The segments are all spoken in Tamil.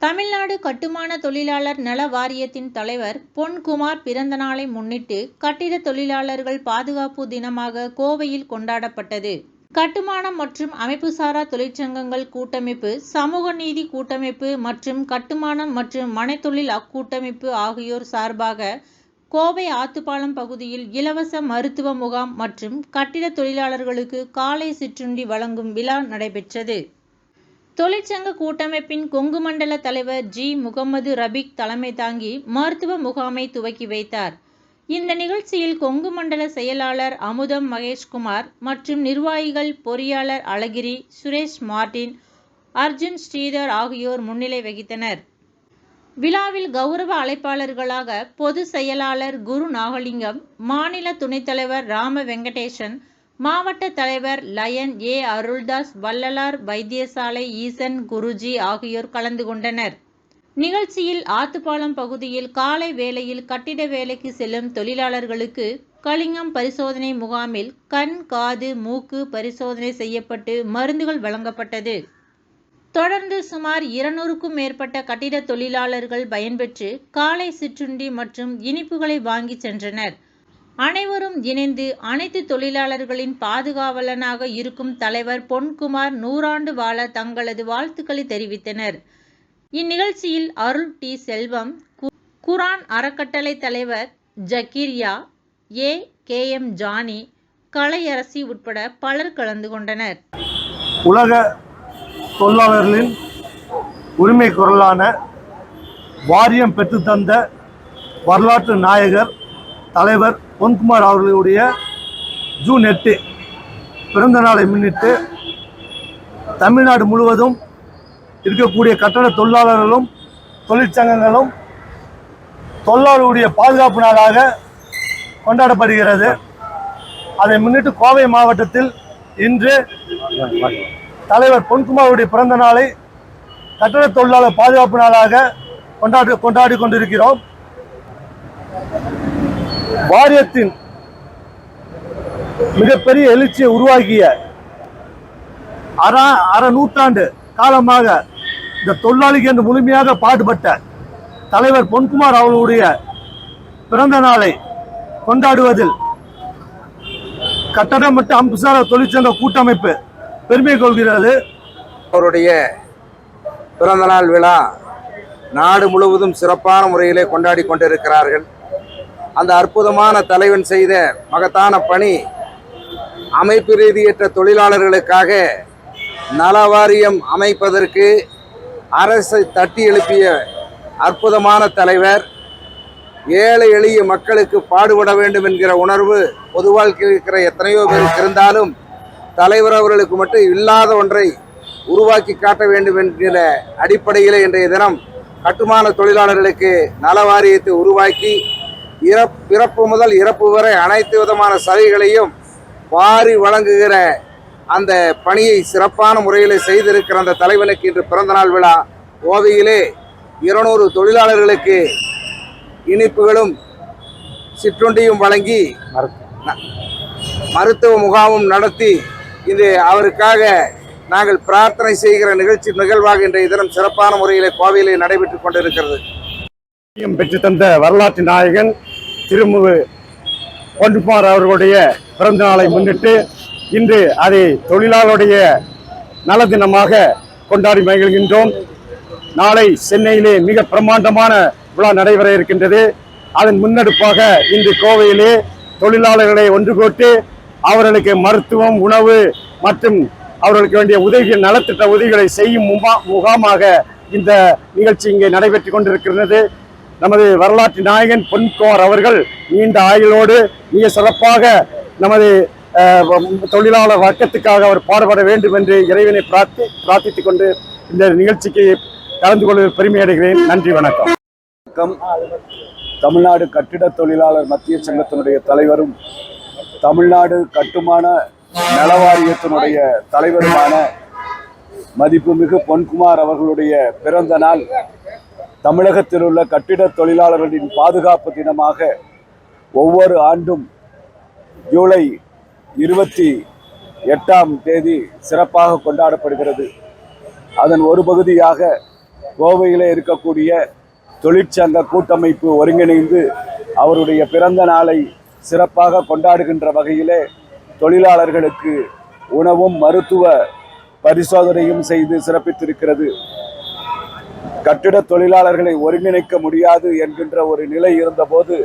தமிழ்நாடு கட்டுமான தொழிலாளர் நல வாரியத்தின் தலைவர் பொன்குமார் பிறந்த நாளை முன்னிட்டு கட்டிட தொழிலாளர்கள் பாதுகாப்பு தினமாக கோவையில் கொண்டாடப்பட்டது. கட்டுமானம் மற்றும் அமைப்புசாரா தொழிற்சங்கங்கள் கூட்டமைப்பு, சமூக நீதி கூட்டமைப்பு மற்றும் கட்டுமானம் மற்றும் மனைத்தொழில் அக்கூட்டமைப்பு ஆகியோர் சார்பாக கோவை ஆத்துப்பாலம் பகுதியில் இலவச மருத்துவ முகாம் மற்றும் கட்டிட தொழிலாளர்களுக்கு காலை சிற்றுண்டி வழங்கும் விழா நடைபெற்றது. தொழிற்சங்க கூட்டமைப்பின் கொங்கு மண்டல தலைவர் ஜி. முகமது ரபிக் தலைமை தாங்கி மருத்துவ முகாமை துவக்கி வைத்தார். இந்த நிகழ்ச்சியில் கொங்கு மண்டல செயலாளர் அமுதம் மகேஷ்குமார் மற்றும் நிர்வாகிகள் பொறியாளர் அழகிரி, சுரேஷ் மார்ட்டின், அர்ஜுன் ஸ்ரீதர் ஆகியோர் முன்னிலை வகித்தனர். விழாவில் கௌரவ அழைப்பாளர்களாக பொது செயலாளர் குரு நாகலிங்கம், மாநில துணைத் தலைவர் ராம வெங்கடேசன், மாவட்ட தலைவர் லயன் ஏ. அருள்தாஸ், வள்ளலார் வைத்தியசாலை ஈசன் குருஜி ஆகியோர் கலந்து கொண்டனர். நிகழ்ச்சியில் ஆத்துப்பாலம் பகுதியில் காலை வேளையில் கட்டிட வேலைக்கு செல்லும் தொழிலாளர்களுக்கு கலிங்கம் பரிசோதனை முகாமில் கண், காது, மூக்கு பரிசோதனை செய்யப்பட்டு மருந்துகள் வழங்கப்பட்டது. தொடர்ந்து சுமார் இருநூறுக்கும் மேற்பட்ட கட்டிட தொழிலாளர்கள் பயன்பெற்று காலை சிற்றுண்டி மற்றும் இனிப்புகளை வாங்கி சென்றனர். அனைவரும் இணைந்து அனைத்து தொழிலாளர்களின் பாதுகாவலனாக இருக்கும் தலைவர் பொன்குமார் நூறாண்டு வாழ தங்களது வாழ்த்துக்களை தெரிவித்தனர். இந்நிகழ்ச்சியில் அருள் டி. செல்வம், குரான் அறக்கட்டளை தலைவர் Zakaria A. K. M. Johnny, Kalaiyarasi உட்பட பலர் கலந்து கொண்டனர். உலக தொழிலாளர்களின் உரிமை குரலான வாரியம் பெற்றுத்தந்த வரலாற்று நாயகர் தலைவர் பொன்குமார் அவர்களுடைய ஜூன் எட்டு பிறந்த நாளை முன்னிட்டு தமிழ்நாடு முழுவதும் இருக்கக்கூடிய கட்டட தொழிலாளர்களும் தொழிற்சங்கங்களும் தொழிலாளருடைய பாதுகாப்பு நாளாக கொண்டாடப்படுகிறது. அதை முன்னிட்டு கோவை மாவட்டத்தில் இன்று தலைவர் பொன்குமாருடைய பிறந்த நாளை கட்டட தொழிலாளர் பாதுகாப்பு நாளாக கொண்டாடி கொண்டாடி கொண்டிருக்கிறோம். வாரியத்தின் மிகப்பெரிய எழுச்சியை உருவாக்கிய அற அற நூற்றாண்டு காலமாக இந்த தொழிலாளிக்கு என்று முழுமையாக பாடுபட்ட தலைவர் பொன்குமார் அவர்களுடைய பிறந்த நாளை கொண்டாடுவதில் கட்டடம் மற்றும் அம்புசார தொழிற்சங்க கூட்டமைப்பு பெருமை கொள்கிறது. அவருடைய பிறந்தநாள் விழா நாடு முழுவதும் சிறப்பான முறையிலே கொண்டாடி கொண்டிருக்கிறார்கள். அந்த அற்புதமான தலைவன் செய்த மகத்தான பணி அமைப்பு ரீதியற்ற தொழிலாளர்களுக்காக நலவாரியம் அமைப்பதற்கு அரசை தட்டி எழுப்பிய அற்புதமான தலைவர் ஏழை எளிய மக்களுக்கு பாடுபட வேண்டும் என்கிற உணர்வு பொது வாழ்க்கையில் இருக்கிற எத்தனையோ பேருக்கு இருந்தாலும் தலைவர் அவர்களுக்கு மட்டும் இல்லாத ஒன்றை உருவாக்கி காட்ட வேண்டும் என்கிற அடிப்படையில் இன்றைய தினம் கட்டுமான தொழிலாளர்களுக்கு நல வாரியத்தை உருவாக்கி பிறப்பு முதல் இறப்பு வரை அனைத்து விதமான சலுகைகளையும் வாரி வழங்குகிற அந்த பணியை சிறப்பான முறையில் செய்திருக்கிற அந்த தலைவனுக்கு இன்று பிறந்தநாள் விழா. கோவையிலே இருநூறு தொழிலாளர்களுக்கு இனிப்புகளும் சிற்றுண்டியும் வழங்கி மருத்துவ முகாமும் நடத்தி இது அவருக்காக நாங்கள் பிரார்த்தனை செய்கிற நிகழ்ச்சி நிகழ்வாக இன்றைய தினம் சிறப்பான முறையில் கோவையிலே நடைபெற்றுக் கொண்டிருக்கிறது. பெற்று தந்த வரலாற்று நாயகன் திருமுகு பொன்குமார் அவர்களுடைய பிறந்த நாளை முன்னிட்டு இன்று அதை தொழிலாளருடைய நல தினமாக கொண்டாடி மகிழ்கின்றோம். நாளை சென்னையிலே மிக பிரமாண்டமான விழா நடைபெற இருக்கின்றது. அதன் முன்னெடுப்பாக இன்று கோவையிலே தொழிலாளர்களை ஒன்று கூட்டி அவர்களுக்கு மருத்துவம் உணவு மற்றும் அவர்களுக்கு வேண்டிய உதவிகள் நலத்திட்ட உதவிகளை செய்யும் முகாமாக இந்த நிகழ்ச்சி இங்கே நடைபெற்று கொண்டிருக்கிறது நமது வரலாற்று நாயகன் பொன்குமார் அவர்கள் நீண்ட ஆயுளோடு மிக சிறப்பாக நமது தொழிலாளர் வர்க்கத்துக்காக அவர் பாடுபட வேண்டும் என்று இறைவனை பிரார்த்தி பிரார்த்தித்துக் கொண்டு இந்த நிகழ்ச்சிக்கு கலந்து கொள்வதில் பெருமை அடைகிறேன். நன்றி வணக்கம். வணக்கம். தமிழ்நாடு கட்டிட தொழிலாளர் மத்திய சங்கத்தினுடைய தலைவரும் தமிழ்நாடு கட்டுமான நலவாரியத்தினுடைய தலைவருமான மதிப்புமிகு பொன்குமார் அவர்களுடைய பிறந்த நாள் தமிழகத்தில் உள்ள கட்டிட தொழிலாளர்களின் பாதுகாப்பு தினமாக ஒவ்வொரு ஆண்டும் ஜூலை இருபத்தி எட்டாம் தேதி சிறப்பாக கொண்டாடப்படுகிறது. அதன் ஒரு பகுதியாக கோவையிலே இருக்கக்கூடிய தொழிற்சங்க கூட்டமைப்பு ஒருங்கிணைந்து அவருடைய பிறந்த நாளை சிறப்பாக கொண்டாடுகின்ற வகையிலே தொழிலாளர்களுக்கு உணவும் மருத்துவ பரிசோதனையும் செய்து சிறப்பித்திருக்கிறது. கட்டிட தொழிலாளர்களை ஒருங்கிணைக்க முடியாது என்கின்ற ஒரு நிலை இருந்தபோது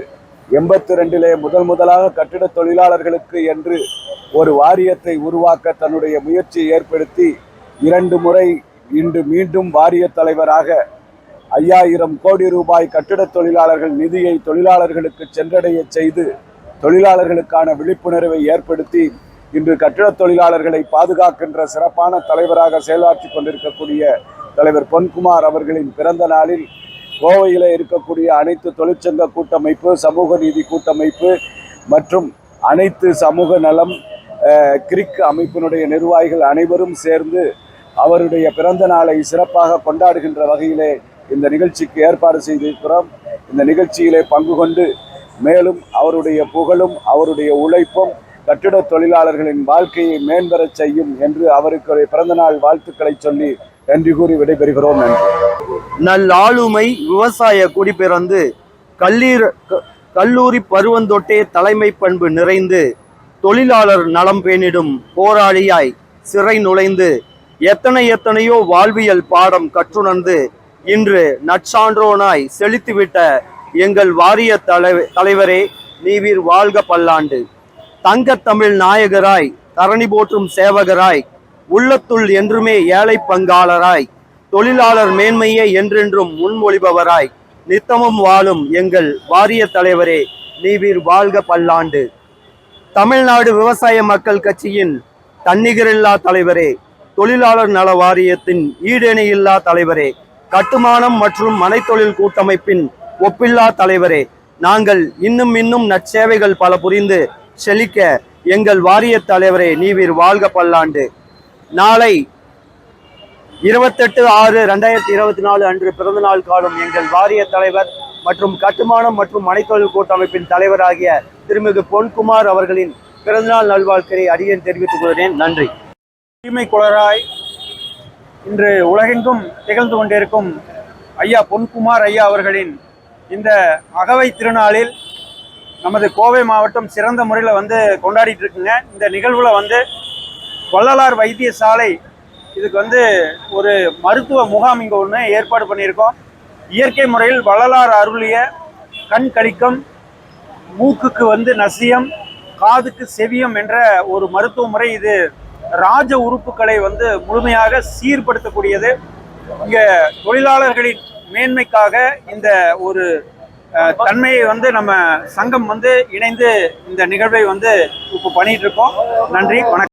எண்பத்தி ரெண்டிலே முதல் முதலாக கட்டிட தொழிலாளர்களுக்கு என்று ஒரு வாரியத்தை உருவாக்க தன்னுடைய முயற்சியை ஏற்படுத்தி இரண்டு முறை இன்று மீண்டும் வாரிய தலைவராக ஐயாயிரம் கோடி ரூபாய் கட்டிட தொழிலாளர்கள் நிதியை தொழிலாளர்களுக்கு சென்றடைய செய்து தொழிலாளர்களுக்கான விழிப்புணர்வை ஏற்படுத்தி இன்று கட்டிட தொழிலாளர்களை பாதுகாக்கின்ற சிறப்பான தலைவராக செயலாற்றி கொண்டிருக்கக்கூடிய தலைவர் பொன்குமார் அவர்களின் பிறந்த நாளில் கோவையில் இருக்கக்கூடிய அனைத்து தொழிற்சங்க கூட்டமைப்பு சமூக நீதி கூட்டமைப்பு மற்றும் அனைத்து சமூக நலம் கிரிக் அமைப்பினுடைய நிர்வாகிகள் அனைவரும் சேர்ந்து அவருடைய பிறந்த நாளை சிறப்பாக கொண்டாடுகின்ற வகையிலே இந்த நிகழ்ச்சிக்கு ஏற்பாடு செய்திருக்கிறோம். இந்த நிகழ்ச்சியிலே பங்கு கொண்டு மேலும் அவருடைய புகழும் அவருடைய உழைப்பும் கட்டிட தொழிலாளர்களின் வாழ்க்கையை மேம்பெறச் செய்யும் என்று அவருக்கு பிறந்தநாள் வாழ்த்துக்களை சொல்லி நன்றி கூறி விடைபெறுகிறோம் நன்றி. நல்லாளுமை விவசாய குடிபிறந்து கல்லீர் க- கல்லூரி பருவந்தொட்டே தலைமை பண்பு நிறைந்து தொழிலாளர் நலம் பேணிடும் போராளியாய் சிறை நுழைந்து எத்தனை எத்தனையோ வாழ்வியல் பாடம் கற்றுணர்ந்து இன்று நற்சான்றோனாய் செழித்துவிட்ட எங்கள் வாரிய தலை தலைவரே நீவீர் வாழ்க பல்லாண்டு. தங்கத்தமிழ் நாயகராய் தரணி போற்றும் சேவகராய் உள்ளத்துள் என்றுமே ஏழை பங்காளராய் தொழிலாளர் மேன்மையே என்றென்றும் முன்மொழிபவராய் நித்தமும் வாழும் எங்கள் வாரிய தலைவரே நீவீர் வாழ்க பல்லாண்டு. தமிழ்நாடு விவசாய மக்கள் கட்சியின் தன்னிகரில்லா தலைவரே தொழிலாளர் நல வாரியத்தின் ஈடேணையில்லா தலைவரே கட்டுமானம் மற்றும் மனைத்தொழில் கூட்டமைப்பின் ஒப்பில்லா தலைவரே நாங்கள் இன்னும் இன்னும் நற்சேவைகள் பல புரிந்து செழிக்க எங்கள் வாரிய தலைவரே நீவீர் வாழ்க பல்லாண்டு. நாளை இருபத்தெட்டு ஆறு ரெண்டாயிரத்தி இருபத்தி நாலு அன்று பிறந்தநாள் காணும் எங்கள் வாரிய தலைவர் மற்றும் கட்டுமானம் மற்றும் மனைத்தொழில் கூட்டமைப்பின் தலைவராகிய திருமிகு பொன்குமார் அவர்களின் பிறந்தநாள் நல்வாழ்க்கையை அடியேன் தெரிவித்துக் கொள்கிறேன். நன்றி. தீமை குளராய் இன்று உலகெங்கும் திகழ்ந்து கொண்டிருக்கும் ஐயா பொன்குமார் ஐயா அவர்களின் இந்த அகவை திருநாளில் நமது கோவை மாவட்டம் சிறந்த முறையில் வந்து கொண்டாடிட்டு இருக்குங்க. இந்த நிகழ்வில் வந்து வள்ளலார் வைத்தியசாலை. இதுக்கு வந்து ஒரு மருத்துவ முகாம் இங்கே ஒன்று ஏற்பாடு பண்ணியிருக்கோம். இயற்கை முறையில் வள்ளலார் அருளிய கண் கழிக்கம் மூக்குக்கு வந்து நசியம் காதுக்கு செவியம் என்ற ஒரு மருத்துவ முறை இது ராஜ உறுப்புகளை வந்து முழுமையாக சீர்படுத்தக்கூடியது. இங்கே தொழிலாளர்களின் மேன்மைக்காக இந்த ஒரு தன்மையை வந்து நம்ம சங்கம் வந்து இணைந்து இந்த நிகழ்வை வந்து இப்போ பண்ணிட்டு இருக்கோம். நன்றி வணக்கம்.